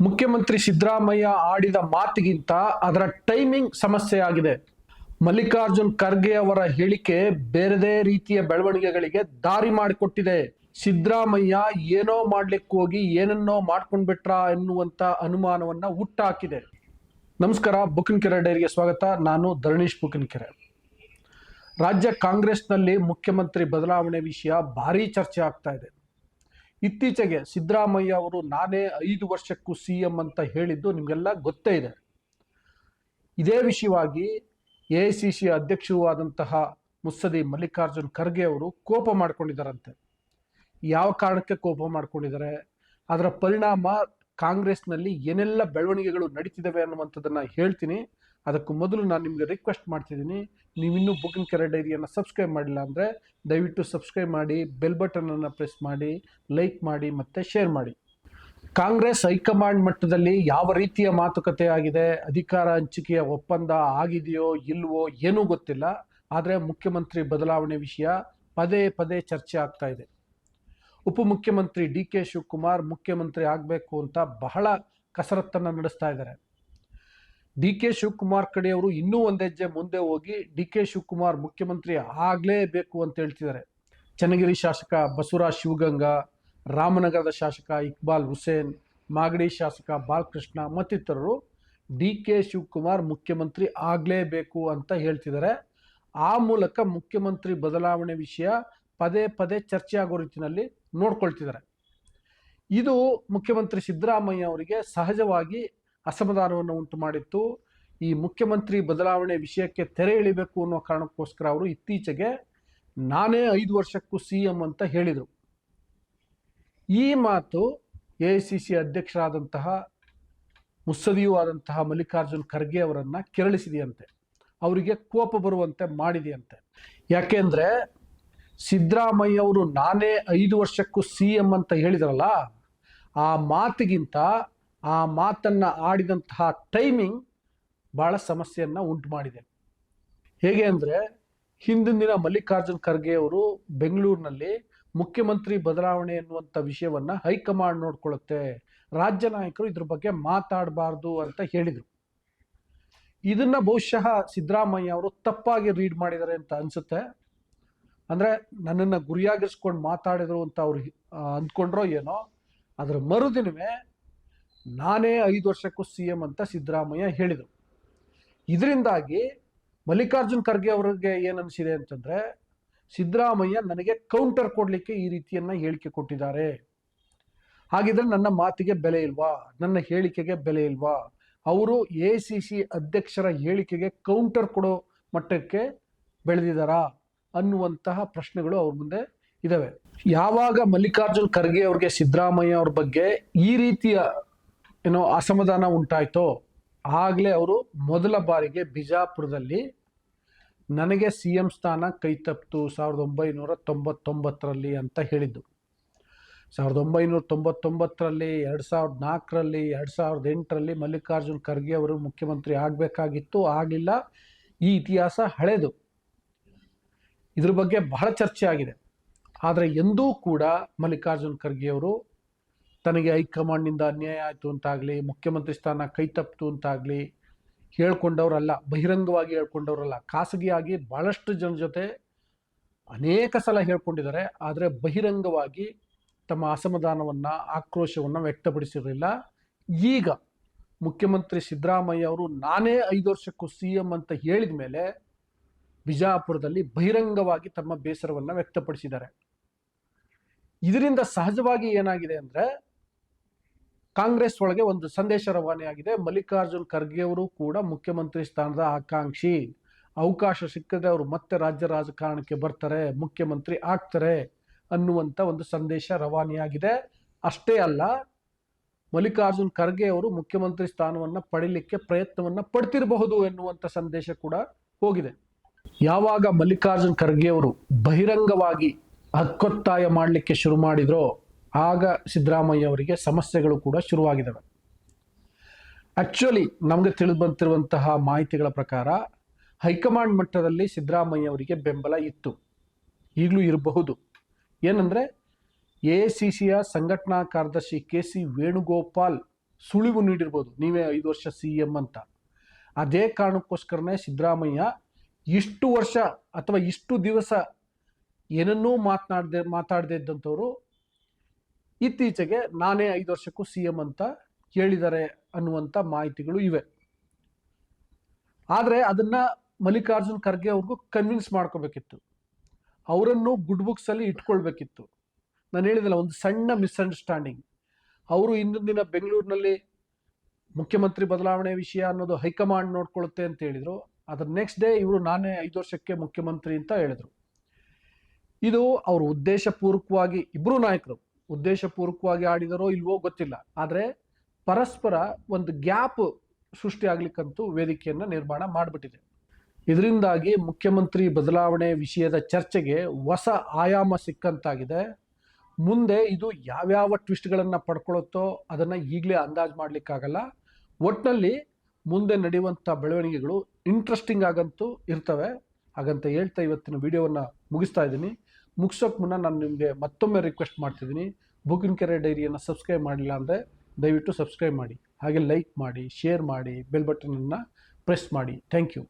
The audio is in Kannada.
ಮುಖ್ಯಮಂತ್ರಿ ಸಿದ್ದರಾಮಯ್ಯ ಆಡಿದ ಮಾತಿಗಿಂತ ಅದರ ಟೈಮಿಂಗ್ ಸಮಸ್ಯೆ ಆಗಿದೆ. ಮಲ್ಲಿಕಾರ್ಜುನ್ ಖರ್ಗೆ ಅವರ ಹೇಳಿಕೆ ಬೇರೆದೇ ರೀತಿಯ ಬೆಳವಣಿಗೆಗಳಿಗೆ ದಾರಿ ಮಾಡಿಕೊಟ್ಟಿದೆ. ಸಿದ್ದರಾಮಯ್ಯ ಏನೋ ಮಾಡ್ಲಿಕ್ಕೆ ಹೋಗಿ ಏನನ್ನೋ ಮಾಡ್ಕೊಂಡ್ಬಿಟ್ರ ಎನ್ನುವಂತ ಅನುಮಾನವನ್ನ ಹುಟ್ಟಾಕಿದೆ. ನಮಸ್ಕಾರ ಬುಕಿನ್ಕೆರೆ ಡೈರಿಗೆ ಸ್ವಾಗತ. ನಾನು ಧರಣೀಶ್ ಬುಕಿನ್ಕೆರೆ ರಾಜ್ಯ ಕಾಂಗ್ರೆಸ್ನಲ್ಲಿ ಮುಖ್ಯಮಂತ್ರಿ ಬದಲಾವಣೆ ವಿಷಯ ಭಾರೀ ಚರ್ಚೆ ಆಗ್ತಾ ಇದೆ. ಇತ್ತೀಚೆಗೆ ಸಿದ್ದರಾಮಯ್ಯ ಅವರು ನಾನೇ ಐದು ವರ್ಷಕ್ಕೂ ಸಿ ಎಂ ಅಂತ ಹೇಳಿದ್ದು ನಿಮಗೆಲ್ಲ ಗೊತ್ತೇ ಇದೆ. ಇದೇ ವಿಷಯವಾಗಿ ಎ ಐ ಸಿ ಸಿ ಅಧ್ಯಕ್ಷರೂ ಆದಂತಹ ಮಲ್ಲಿಕಾರ್ಜುನ್ ಖರ್ಗೆ ಅವರು ಕೋಪ ಮಾಡ್ಕೊಂಡಿದ್ದಾರಂತೆ. ಯಾವ ಕಾರಣಕ್ಕೆ ಕೋಪ ಮಾಡ್ಕೊಂಡಿದ್ದಾರೆ, ಅದರ ಪರಿಣಾಮ ಕಾಂಗ್ರೆಸ್ನಲ್ಲಿ ಏನೆಲ್ಲ ಬೆಳವಣಿಗೆಗಳು ನಡೀತಿದ್ದಾವೆ ಅನ್ನುವಂಥದ್ದನ್ನು ಹೇಳ್ತೀನಿ. ಅದಕ್ಕೂ ಮೊದಲು ನಾನು ನಿಮಗೆ ರಿಕ್ವೆಸ್ಟ್ ಮಾಡ್ತಿದ್ದೀನಿ. ನೀವಿನ್ನೂ ಬುಕ್ಕಿನ ಕೆರೆ ಡೈರಿಯನ್ನು ಸಬ್ಸ್ಕ್ರೈಬ್ ಮಾಡಿಲ್ಲ ಅಂದರೆ ದಯವಿಟ್ಟು ಸಬ್ಸ್ಕ್ರೈಬ್ ಮಾಡಿ ಬೆಲ್ ಬಟನನ್ನು ಪ್ರೆಸ್ ಮಾಡಿ ಲೈಕ್ ಮಾಡಿ ಮತ್ತು ಶೇರ್ ಮಾಡಿ. ಕಾಂಗ್ರೆಸ್ ಹೈಕಮಾಂಡ್ ಮಟ್ಟದಲ್ಲಿ ಯಾವ ರೀತಿಯ ಮಾತುಕತೆ ಆಗಿದೆ, ಅಧಿಕಾರ ಹಂಚಿಕೆಯ ಒಪ್ಪಂದ ಆಗಿದೆಯೋ ಇಲ್ವೋ ಏನೂ ಗೊತ್ತಿಲ್ಲ. ಆದರೆ ಮುಖ್ಯಮಂತ್ರಿ ಬದಲಾವಣೆ ವಿಷಯ ಪದೇ ಪದೇ ಚರ್ಚೆ ಆಗ್ತಾ ಇದೆ. ಉಪಮುಖ್ಯಮಂತ್ರಿ ಡಿ ಕೆ ಶಿವಕುಮಾರ್ ಮುಖ್ಯಮಂತ್ರಿ ಆಗಬೇಕು ಅಂತ ಬಹಳ ಕಸರತ್ತನ್ನು ನಡೆಸ್ತಾ ಇದ್ದಾರೆ. ಡಿ ಕೆ ಶಿವಕುಮಾರ್ ಕಡೆಯವರು ಇನ್ನೂ ಒಂದು ಹೆಜ್ಜೆ ಮುಂದೆ ಹೋಗಿ ಡಿ ಕೆ ಶಿವಕುಮಾರ್ ಮುಖ್ಯಮಂತ್ರಿ ಆಗಲೇಬೇಕು ಅಂತ ಹೇಳ್ತಿದ್ದಾರೆ. ಚನ್ನಗಿರಿ ಶಾಸಕ ಬಸವರಾಜ್ ಶಿವಗಂಗಾ, ರಾಮನಗರದ ಶಾಸಕ ಇಕ್ಬಾಲ್ ಹುಸೇನ್, ಮಾಗಡಿ ಶಾಸಕ ಬಾಲಕೃಷ್ಣ ಮತ್ತಿತರರು ಡಿ ಕೆ ಶಿವಕುಮಾರ್ ಮುಖ್ಯಮಂತ್ರಿ ಆಗಲೇಬೇಕು ಅಂತ ಹೇಳ್ತಿದ್ದಾರೆ. ಆ ಮೂಲಕ ಮುಖ್ಯಮಂತ್ರಿ ಬದಲಾವಣೆ ವಿಷಯ ಪದೇ ಪದೇ ಚರ್ಚೆ ಆಗೋ ರೀತಿಯಲ್ಲಿ ನೋಡ್ಕೊಳ್ತಿದ್ದಾರೆ. ಇದು ಮುಖ್ಯಮಂತ್ರಿ ಸಿದ್ದರಾಮಯ್ಯ ಅವರಿಗೆ ಸಹಜವಾಗಿ ಅಸಮಾಧಾನವನ್ನು ಉಂಟು ಮಾಡಿತ್ತು. ಈ ಮುಖ್ಯಮಂತ್ರಿ ಬದಲಾವಣೆ ವಿಷಯಕ್ಕೆ ತೆರೆ ಇಳಿಬೇಕು ಅನ್ನೋ ಕಾರಣಕ್ಕೋಸ್ಕರ ಅವರು ಇತ್ತೀಚೆಗೆ ನಾನೇ ಐದು ವರ್ಷಕ್ಕೂ ಸಿ ಎಂ ಅಂತ ಹೇಳಿದರು. ಈ ಮಾತು ಎ ಐ ಸಿ ಸಿ ಅಧ್ಯಕ್ಷರಾದಂತಹ ಮುತ್ಸದಿಯೂ ಆದಂತಹ ಮಲ್ಲಿಕಾರ್ಜುನ್ ಖರ್ಗೆ ಅವರನ್ನು ಕೆರಳಿಸಿದೆಯಂತೆ. ಅವರಿಗೆ ಕೋಪ ಬರುವಂತೆ ಮಾಡಿದೆಯಂತೆ. ಯಾಕೆಂದರೆ ಸಿದ್ದರಾಮಯ್ಯ ಅವರು ನಾನೇ ಐದು ವರ್ಷಕ್ಕೂ ಸಿ ಎಂ ಅಂತ ಹೇಳಿದ್ರಲ್ಲ, ಆ ಮಾತಿಗಿಂತ ಆ ಮಾತನ್ನು ಆಡಿದಂತಹ ಟೈಮಿಂಗ್ ಭಾಳ ಸಮಸ್ಯೆಯನ್ನು ಉಂಟು ಮಾಡಿದೆ ಹೇಗೆ ಅಂದರೆ, ಹಿಂದಿನ ದಿನ ಮಲ್ಲಿಕಾರ್ಜುನ್ ಖರ್ಗೆ ಅವರು ಬೆಂಗಳೂರಿನಲ್ಲಿ ಮುಖ್ಯಮಂತ್ರಿ ಬದಲಾವಣೆ ಎನ್ನುವಂಥ ವಿಷಯವನ್ನು ಹೈಕಮಾಂಡ್ ನೋಡ್ಕೊಳ್ಳುತ್ತೆ, ರಾಜ್ಯ ನಾಯಕರು ಇದ್ರ ಬಗ್ಗೆ ಮಾತಾಡಬಾರ್ದು ಅಂತ ಹೇಳಿದರು. ಇದನ್ನ ಬಹುಶಃ ಸಿದ್ದರಾಮಯ್ಯ ಅವರು ತಪ್ಪಾಗಿ ರೀಡ್ ಮಾಡಿದ್ದಾರೆ ಅಂತ ಅನ್ಸುತ್ತೆ. ಅಂದರೆ ನನ್ನನ್ನ ಗುರಿಯಾಗಿಸ್ಕೊಂಡು ಮಾತಾಡಿದ್ರು ಅಂತ ಅವ್ರು ಅಂದ್ಕೊಂಡ್ರೋ ಏನೋ, ಅದರ ಮರುದಿನವೇ ನಾನೇ ಐದು ವರ್ಷಕ್ಕೂ ಸಿ ಎಂ ಅಂತ ಸಿದ್ದರಾಮಯ್ಯ ಹೇಳಿದರು. ಇದರಿಂದಾಗಿ ಮಲ್ಲಿಕಾರ್ಜುನ್ ಖರ್ಗೆ ಅವರಿಗೆ ಏನು ಅಂತಂದ್ರೆ ಅಂತಂದರೆ, ಸಿದ್ದರಾಮಯ್ಯ ನನಗೆ ಕೌಂಟರ್ ಕೊಡಲಿಕ್ಕೆ ಈ ರೀತಿಯನ್ನ ಹೇಳಿಕೆ ಕೊಟ್ಟಿದ್ದಾರೆ. ಹಾಗಿದ್ರೆ ನನ್ನ ಮಾತಿಗೆ ಬೆಲೆ ಇಲ್ವಾ? ನನ್ನ ಹೇಳಿಕೆಗೆ ಬೆಲೆ ಇಲ್ವಾ? ಅವರು ಎ ಸಿ ಸಿ ಅಧ್ಯಕ್ಷರ ಹೇಳಿಕೆಗೆ ಕೌಂಟರ್ ಕೊಡೋ ಮಟ್ಟಕ್ಕೆ ಬೆಳೆದಿದ್ದಾರಾ? ಅನ್ನುವಂತಹ ಪ್ರಶ್ನೆಗಳು ಅವ್ರ ಮುಂದೆ ಇದಾವೆ. ಯಾವಾಗ ಮಲ್ಲಿಕಾರ್ಜುನ್ ಖರ್ಗೆ ಅವ್ರಿಗೆ ಸಿದ್ದರಾಮಯ್ಯ ಅವ್ರ ಬಗ್ಗೆ ಈ ರೀತಿಯ ಏನೋ ಅಸಮಾಧಾನ ಉಂಟಾಯ್ತೋ, ಆಗಲೇ ಅವರು ಮೊದಲ ಬಾರಿಗೆ ಬಿಜಾಪುರದಲ್ಲಿ ನನಗೆ ಸಿ ಎಂ ಸ್ಥಾನ ಕೈ ತಪ್ಪಿತು ಸಾವಿರದ ಒಂಬೈನೂರ ತೊಂಬತ್ತೊಂಬತ್ತರಲ್ಲಿ ಅಂತ ಹೇಳಿದ್ದು. ಸಾವಿರದ ಒಂಬೈನೂರ ತೊಂಬತ್ತೊಂಬತ್ತರಲ್ಲಿ, ಎರಡು ಸಾವಿರದ ನಾಲ್ಕರಲ್ಲಿ, ಎರಡು ಸಾವಿರದ ಎಂಟರಲ್ಲಿ ಮಲ್ಲಿಕಾರ್ಜುನ್ ಖರ್ಗೆ ಅವರು ಮುಖ್ಯಮಂತ್ರಿ ಆಗಬೇಕಾಗಿತ್ತು, ಆಗಲಿಲ್ಲ. ಈ ಇತಿಹಾಸ ಹಳೆದು. ಇದ್ರ ಬಗ್ಗೆ ಬಹಳ ಚರ್ಚೆ ಆಗಿದೆ. ಆದರೆ ಎಂದೂ ಕೂಡ ಮಲ್ಲಿಕಾರ್ಜುನ್ ಖರ್ಗೆ ಅವರು ತನಗೆ ಹೈಕಮಾಂಡ್ನಿಂದ ಅನ್ಯಾಯ ಆಯಿತು ಅಂತಾಗಲಿ, ಮುಖ್ಯಮಂತ್ರಿ ಸ್ಥಾನ ಕೈ ತಪ್ಪಿತು ಅಂತಾಗಲಿ ಹೇಳ್ಕೊಂಡವರಲ್ಲ, ಬಹಿರಂಗವಾಗಿ ಹೇಳ್ಕೊಂಡವರಲ್ಲ, ಖಾಸಗಿಯಾಗಿ ಭಾಳಷ್ಟು ಜನ ಜೊತೆ ಅನೇಕ ಸಲ ಹೇಳ್ಕೊಂಡಿದ್ದಾರೆ. ಆದರೆ ಬಹಿರಂಗವಾಗಿ ತಮ್ಮ ಅಸಮಾಧಾನವನ್ನು, ಆಕ್ರೋಶವನ್ನು ವ್ಯಕ್ತಪಡಿಸಿರಲಿಲ್ಲ. ಈಗ ಮುಖ್ಯಮಂತ್ರಿ ಸಿದ್ದರಾಮಯ್ಯ ಅವರು ನಾನೇ ಐದು ವರ್ಷಕ್ಕೂ ಸಿ ಎಂ ಅಂತ ಹೇಳಿದ ಮೇಲೆ ಬಿಜಾಪುರದಲ್ಲಿ ಬಹಿರಂಗವಾಗಿ ತಮ್ಮ ಬೇಸರವನ್ನು ವ್ಯಕ್ತಪಡಿಸಿದ್ದಾರೆ. ಇದರಿಂದ ಸಹಜವಾಗಿ ಏನಾಗಿದೆ ಅಂದರೆ, ಕಾಂಗ್ರೆಸ್ ಒಳಗೆ ಒಂದು ಸಂದೇಶ ರವಾನೆಯಾಗಿದೆ ಮಲ್ಲಿಕಾರ್ಜುನ್ ಖರ್ಗೆ ಅವರು ಕೂಡ ಮುಖ್ಯಮಂತ್ರಿ ಸ್ಥಾನದ ಆಕಾಂಕ್ಷಿ. ಅವಕಾಶ ಸಿಕ್ಕದೆ ಅವರು ಮತ್ತೆ ರಾಜ್ಯ ರಾಜಕಾರಣಕ್ಕೆ ಬರ್ತಾರೆ, ಮುಖ್ಯಮಂತ್ರಿ ಆಗ್ತಾರೆ ಅನ್ನುವಂಥ ಒಂದು ಸಂದೇಶ ರವಾನೆಯಾಗಿದೆ. ಅಷ್ಟೇ ಅಲ್ಲ, ಮಲ್ಲಿಕಾರ್ಜುನ್ ಖರ್ಗೆ ಅವರು ಮುಖ್ಯಮಂತ್ರಿ ಸ್ಥಾನವನ್ನು ಪಡಿಲಿಕ್ಕೆ ಪ್ರಯತ್ನವನ್ನು ಪಡ್ತಿರಬಹುದು ಎನ್ನುವಂಥ ಸಂದೇಶ ಕೂಡ ಹೋಗಿದೆ. ಯಾವಾಗ ಮಲ್ಲಿಕಾರ್ಜುನ್ ಖರ್ಗೆ ಅವರು ಬಹಿರಂಗವಾಗಿ ಹಕ್ಕೊತ್ತಾಯ ಮಾಡಲಿಕ್ಕೆ ಶುರು ಮಾಡಿದ್ರೋ, ಆಗ ಸಿದ್ದರಾಮಯ್ಯ ಅವರಿಗೆ ಸಮಸ್ಯೆಗಳು ಕೂಡ ಶುರುವಾಗಿದ್ದಾವೆ ಆಕ್ಚುಲಿ ನಮಗೆ ತಿಳಿದು ಬಂತಿರುವಂತಹ ಮಾಹಿತಿಗಳ ಪ್ರಕಾರ, ಹೈಕಮಾಂಡ್ ಮಟ್ಟದಲ್ಲಿ ಸಿದ್ದರಾಮಯ್ಯ ಅವರಿಗೆ ಬೆಂಬಲ ಇತ್ತು. ಈಗಲೂ ಇರಬಹುದು. ಏನಂದರೆ, ಎ ಸಿ ಸಿಯ ಸಂಘಟನಾ ಕಾರ್ಯದರ್ಶಿ ಕೆ ಸಿ ವೇಣುಗೋಪಾಲ್ ಸುಳಿವು ನೀಡಿರ್ಬೋದು. ನೀವೇ ಐದು ವರ್ಷ ಸಿ ಎಂ ಅಂತ. ಅದೇ ಕಾರಣಕ್ಕೋಸ್ಕರನೇ ಸಿದ್ದರಾಮಯ್ಯ ಇಷ್ಟು ವರ್ಷ ಅಥವಾ ಇಷ್ಟು ದಿವಸ ಏನನ್ನೂ ಮಾತನಾಡದೆ ಮಾತಾಡದೇ ಇದ್ದಂಥವ್ರು ಇತ್ತೀಚೆಗೆ ನಾನೇ ಐದು ವರ್ಷಕ್ಕೂ ಸಿ ಎಂ ಅಂತ ಹೇಳಿದ್ದಾರೆ ಅನ್ನುವಂಥ ಮಾಹಿತಿಗಳು ಇವೆ. ಆದರೆ ಅದನ್ನ ಮಲ್ಲಿಕಾರ್ಜುನ್ ಖರ್ಗೆ ಅವ್ರಿಗೂ ಕನ್ವಿನ್ಸ್ ಮಾಡ್ಕೋಬೇಕಿತ್ತು. ಅವರನ್ನು ಗುಡ್ ಬುಕ್ಸಲ್ಲಿ ಇಟ್ಕೊಳ್ಬೇಕಿತ್ತು. ನಾನು ಹೇಳಿದಲ್ಲ, ಒಂದು ಸಣ್ಣ ಮಿಸ್ಅಂಡರ್ಸ್ಟ್ಯಾಂಡಿಂಗ್ ಅವರು ಇಂದಿನ ದಿನ ಬೆಂಗಳೂರಿನಲ್ಲಿ ಮುಖ್ಯಮಂತ್ರಿ ಬದಲಾವಣೆ ವಿಷಯ ಅನ್ನೋದು ಹೈಕಮಾಂಡ್ ನೋಡ್ಕೊಳ್ಳುತ್ತೆ ಅಂತ ಹೇಳಿದರು. ಅದರ ನೆಕ್ಸ್ಟ್ ಡೇ ಇವರು ನಾನೇ ಐದು ವರ್ಷಕ್ಕೆ ಮುಖ್ಯಮಂತ್ರಿ ಅಂತ ಹೇಳಿದ್ರು. ಇದು ಅವರು ಉದ್ದೇಶಪೂರ್ವಕವಾಗಿ ಇಬ್ಬರು ನಾಯಕರು ಉದ್ದೇಶಪೂರ್ವಕವಾಗಿ ಆಡಿದರೋ ಇಲ್ವೋ ಗೊತ್ತಿಲ್ಲ. ಆದರೆ ಪರಸ್ಪರ ಒಂದು ಗ್ಯಾಪ್ ಸೃಷ್ಟಿ ಆಗ್ಲಿಕ್ಕಂತೂ ವೇದಿಕೆಯನ್ನ ನಿರ್ಮಾಣ ಮಾಡಿಬಿಟ್ಟಿದೆ. ಇದರಿಂದಾಗಿ ಮುಖ್ಯಮಂತ್ರಿ ಬದಲಾವಣೆ ವಿಷಯದ ಚರ್ಚೆಗೆ ಹೊಸ ಆಯಾಮ ಸಿಕ್ಕಂತಾಗಿದೆ. ಮುಂದೆ ಇದು ಯಾವ್ಯಾವ ಟ್ವಿಸ್ಟ್ಗಳನ್ನು ಪಡ್ಕೊಳ್ಳುತ್ತೋ ಅದನ್ನು ಈಗಲೇ ಅಂದಾಜು ಮಾಡಲಿಕ್ಕಾಗಲ್ಲ. ಒಟ್ಟಿನಲ್ಲಿ ಮುಂದೆ ನಡೆಯುವಂಥ ಬೆಳವಣಿಗೆಗಳು ಇಂಟ್ರೆಸ್ಟಿಂಗ್ ಆಗಂತೂ ಇರ್ತವೆ. ಹಾಗಂತ ಹೇಳ್ತಾ ಇವತ್ತಿನ ವಿಡಿಯೋವನ್ನು ಮುಗಿಸ್ತಾ ಇದ್ದೀನಿ. ಮುಗಿಸೋಕೆ ಮುನ್ನ ನಾನು ನಿಮಗೆ ಮತ್ತೊಮ್ಮೆ ರಿಕ್ವೆಸ್ಟ್ ಮಾಡ್ತಿದ್ದೀನಿ. ಬುಕಿನ್ ಕೆರೆ ಡೈರಿಯನ್ನು ಸಬ್ಸ್ಕ್ರೈಬ್ ಮಾಡಿಲ್ಲ ಅಂದರೆ ದಯವಿಟ್ಟು ಸಬ್ಸ್ಕ್ರೈಬ್ ಮಾಡಿ. ಹಾಗೆ ಲೈಕ್ ಮಾಡಿ ಶೇರ್ ಮಾಡಿ ಬೆಲ್ ಬಟನನ್ನು ಪ್ರೆಸ್ ಮಾಡಿ. Thank you